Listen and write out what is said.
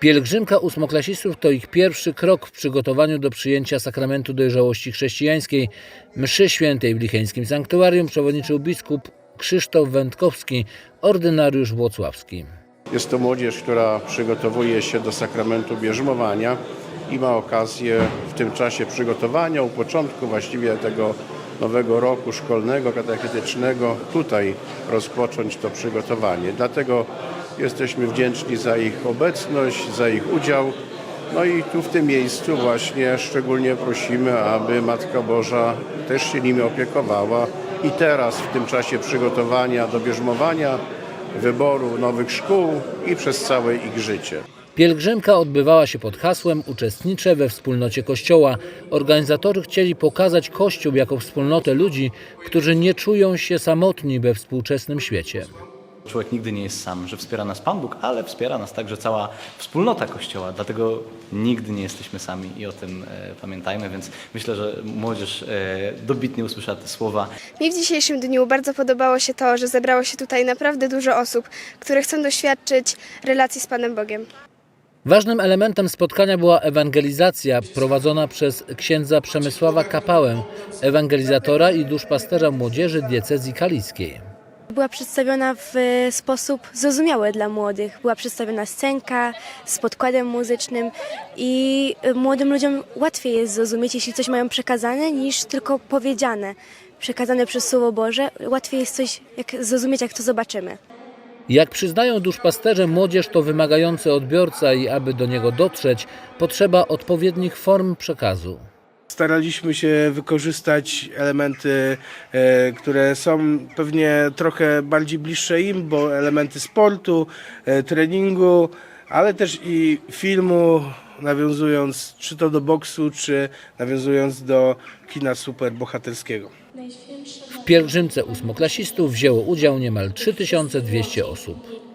Pielgrzymka ósmoklasistów to ich pierwszy krok w przygotowaniu do przyjęcia sakramentu dojrzałości chrześcijańskiej. Mszy świętej w Licheńskim Sanktuarium przewodniczył biskup Krzysztof Wędkowski, ordynariusz włocławski. Jest to młodzież, która przygotowuje się do sakramentu bierzmowania i ma okazję w tym czasie przygotowania, u początku właściwie tego nowego roku szkolnego, katechetycznego, tutaj rozpocząć to przygotowanie. Dlatego jesteśmy wdzięczni za ich obecność, za ich udział. No i tu w tym miejscu właśnie szczególnie prosimy, aby Matka Boża też się nimi opiekowała i teraz w tym czasie przygotowania do bierzmowania, wyboru nowych szkół i przez całe ich życie. Pielgrzymka odbywała się pod hasłem Uczestniczę we wspólnocie Kościoła. Organizatorzy chcieli pokazać Kościół jako wspólnotę ludzi, którzy nie czują się samotni we współczesnym świecie. Człowiek nigdy nie jest sam, że wspiera nas Pan Bóg, ale wspiera nas także cała wspólnota Kościoła, dlatego nigdy nie jesteśmy sami i o tym e, pamiętajmy, więc myślę, że młodzież e, dobitnie usłyszała te słowa. Mi w dzisiejszym dniu bardzo podobało się to, że zebrało się tutaj naprawdę dużo osób, które chcą doświadczyć relacji z Panem Bogiem. Ważnym elementem spotkania była ewangelizacja prowadzona przez księdza Przemysława Kapałę, ewangelizatora i duszpasterza młodzieży diecezji kaliskiej. Była przedstawiona w e, sposób zrozumiały dla młodych. Była przedstawiona scenka z podkładem muzycznym i e, młodym ludziom łatwiej jest zrozumieć, jeśli coś mają przekazane, niż tylko powiedziane. Przekazane przez Słowo Boże, łatwiej jest coś jak zrozumieć, jak to zobaczymy. Jak przyznają duszpasterze, młodzież to wymagający odbiorca i aby do niego dotrzeć, potrzeba odpowiednich form przekazu. Staraliśmy się wykorzystać elementy, e, które są pewnie trochę bardziej bliższe im, bo elementy sportu, e, treningu, ale też i filmu, nawiązując czy to do boksu, czy nawiązując do kina superbohaterskiego. W pielgrzymce ósmoklasistów wzięło udział niemal 3200 osób.